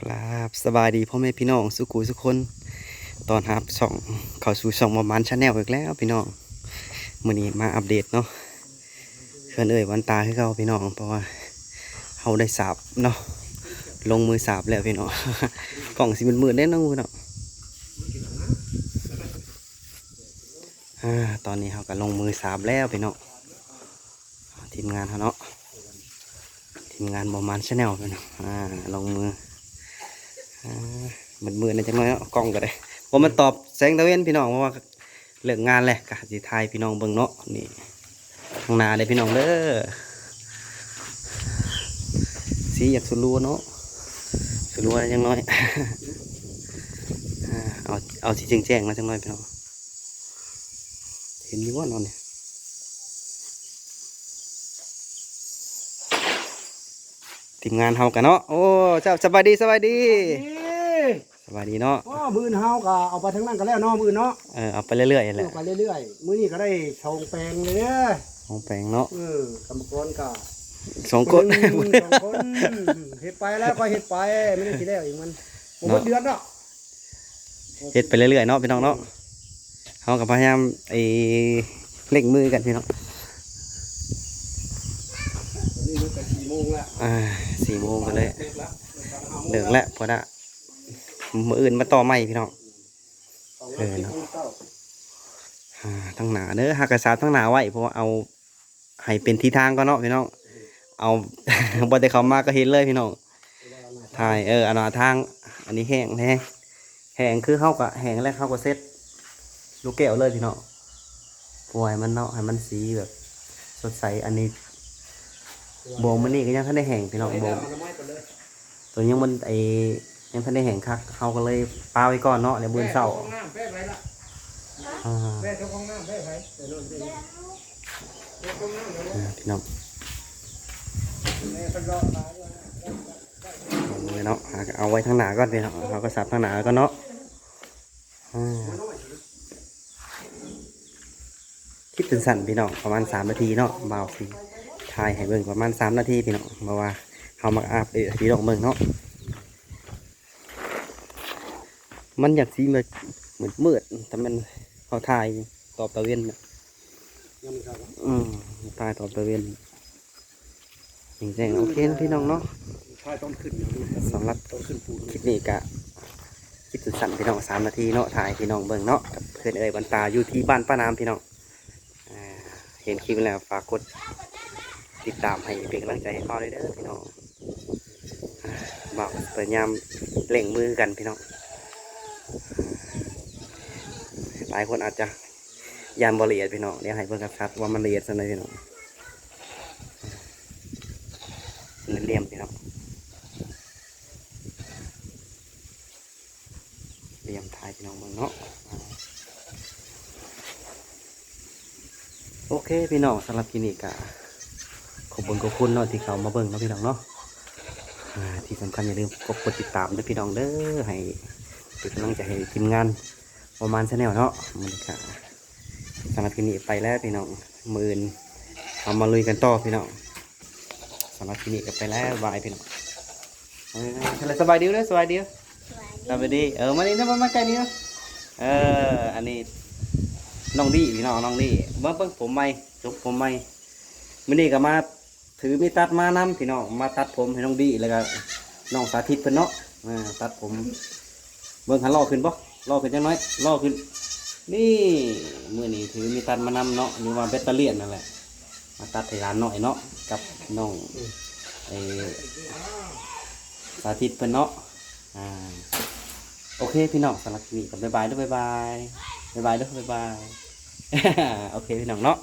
ครับสบายดีพ่อแม่พี่น้องสุขุสุคนตอนรับช่องเข้าสู่ช่องประมาณชาแนลอีกแล้วพี่น้องมื้อนี้มาอัปเดตเนาะเพื่อนเอ่ยวันตาให้เขาพี่น้องเพราะว่าเขาได้สาบเนาะลงมือสาบแล้วพี่น้องกล่องสิมันมืดๆได้น้องพี่น้องอ่าตอนนี้เขาก็ลงมือสาบแล้วพี่น้องทีมงานเขาเนาะทีมงานประมาณชาแนลพี่น้องลงมือ มันมือนะจังน้อยเนาะกล้องก็ได้ผมมันตอบแสงตะเวนพี่น้องเพราะว่าเลิกงานแหละกะสิทายพี่น้องเบิ่งเนาะนี่ข้างหน้าเลยพี่น้องเด้อสีอยากสุรัวเนาะสุรัวจังน้อยอ่าเอาเอาสีแจ้งๆนะจังน้อยพี่น้องเห็นอยู่ว่านอนเนี่ยทีมงานเฮากันเนาะ โอ้ เจ้าสบายดีสบายดี บายดีเนาะอ๋อมือเฮาก็เอาไปทั้งนั้นก็แล้วเนาะมือเนาะเออเอาไปเรื่อยๆแหละเอาไปเรื่อยๆมื้อนี้ก็ได้ชงแปลงเลยเด้อของแปลงเนาะเออกรรมกรก็สองคนหนึ่งสองคนเฮ็ดไปแล้วก็เฮ็ดไปไม่ได้สิแล้วอีกมันบ่หมดเดือนเนาะเฮ็ดไปเรื่อยๆเนาะพี่น้องเนาะเขากับพยายามไอ้เล่งมือกันพี่น้องตอนนี้มันก็4โมงแล้วอ่าสี่โมงกันเลยเลิกแล้วเลิกแล้วพอละ มืออื่นมาต่อใหม่พี่น้องเออเนาะทั้งหนาเด้อหักกระสาทั้งหนาไว้เพราะว่าเอาให้เป็นที่ทางก็เนาะพี่น้องเอาบ่ได้เขามาก็เห็นเลยพี่น้องถ่ายเอออันนาทาง อันนี้แห้งแห้งแห้งคือเข้ากับแห้งแล้วเข้ากับเซ็ตลูกแก้วเลยพี่น้องปล่อยมันเนาะให้มันสีแบบ สดใสอันนี้โบมันนี่ก็ยังท่านได้แห้งพี่น้องโบงตัวยังมันไอ ยังท่านได้แห้งคักเขาก็เลยปาไว้ก่อนเนาะเดี๋ยวบืนเศร้าห้องน้ำแป้ไว้ละอ่าแป้เจ้าของน้ำแป้ไว้เดี๋ยวโน่นเดี๋ยวนี่เจ้าของน้ำเดี๋ยวโน่นอ่าพี่น้องแม่เพิ่นรอตายด้วยนะเอาเลยเนาะหาเอาไว้ทางหนาก่อนพี่น้องเขาก็สับทางหนาก็เนาะอ่าคิดเป็นสั่นพี่น้องประมาณสามนาทีเนาะเบาสิถ่ายให้เบิ่งประมาณสามนาทีพี่น้องเพราะว่าเขามาอาบเออพี่น้องเบิ่งเนาะ มันอยากสีแบบเหมือนมืดๆแต่มันเขาถ่ายตอบตะเวนน่ะยังไม่เข้าหรอกอืมถ่ายตอบตะเวนจริงๆโอเคนะพี่น้องเนาะชายต้องขึ้นอย่างนี้สำหรับต้องขึ้นปูนคลิปนี้กะคลิปสั้นๆพี่น้องสามนาทีเนาะถ่ายพี่น้องเบิ่งเนาะกับเพื่อนเอ่ยบันตาอยู่ที่บ้านป้าน้ำพี่น้องอ่าเห็นคลิปแล้วฝากกดติดตามให้เป็นกำลังใจให้พ่อเลยเด้อพี่น้องอ่าบอกพยายามเล่งมือกันพี่น้องอ่าหลายคนอาจจะยานบละเอียดพี่น้องเดี๋ยวให้เบิ่งชัดๆว่ามันละเอียดสักหน่อยพี่น้องเล่ยมๆพี่น้องเตรียมทายพี่น้องเมืองเนาะโอเคพี่น้องสำหรับคลินิกะขอบคุณขอบคุณเนาะที่เขามาเบิ่งเนาะพี่น้องเนาะที่สำคัญอย่าลืมกดกดติดตามด้วยพี่น้องเด้อให้เป็นกำลังใจให้ทีมงาน ประมาณชาแนลเนาะมันกะสำหรับคลินิกไปแล้วพี่น้องมื่นเอามาลุยกันต่อพี่น้องสำหรับคลินิกก็ไปแล้วบายพี่น้องเออสบายดีเลยสบายดีสวัสดีเออมานี่นะมามาใกล้นี่นะเอออันนี้น้องดีพี่น้องน้องดีเบิ้งเบิ้งผมใหม่จบผมใหม่มื่อนี้ก็มาถือมีตัดมานำพี่น้องมาตัดผมให้น้องดีแล้วก็น้องสาธิตเพิ่นเนาะอ่าตัดผมเบิ้งหันล่อขึ้นปะล่อขึ้นจังน้อยล่อขึ้น นี่มื่อนี้ถือมีตัดมานำเนาะหรือว่าแบตเตอรี่ยนนั่นแหละ มาตัดให้ร้านหน่อยเนาะกับน้องไอสาธิตเพิ่นเนาะอ่าโอเคพี่น้องสำหรับคลิปนี้ก็บ๊ายบายด้วยบ๊ายบายบ๊ายบายด้วยบ๊ายบายโอเคพี่น้องเนาะ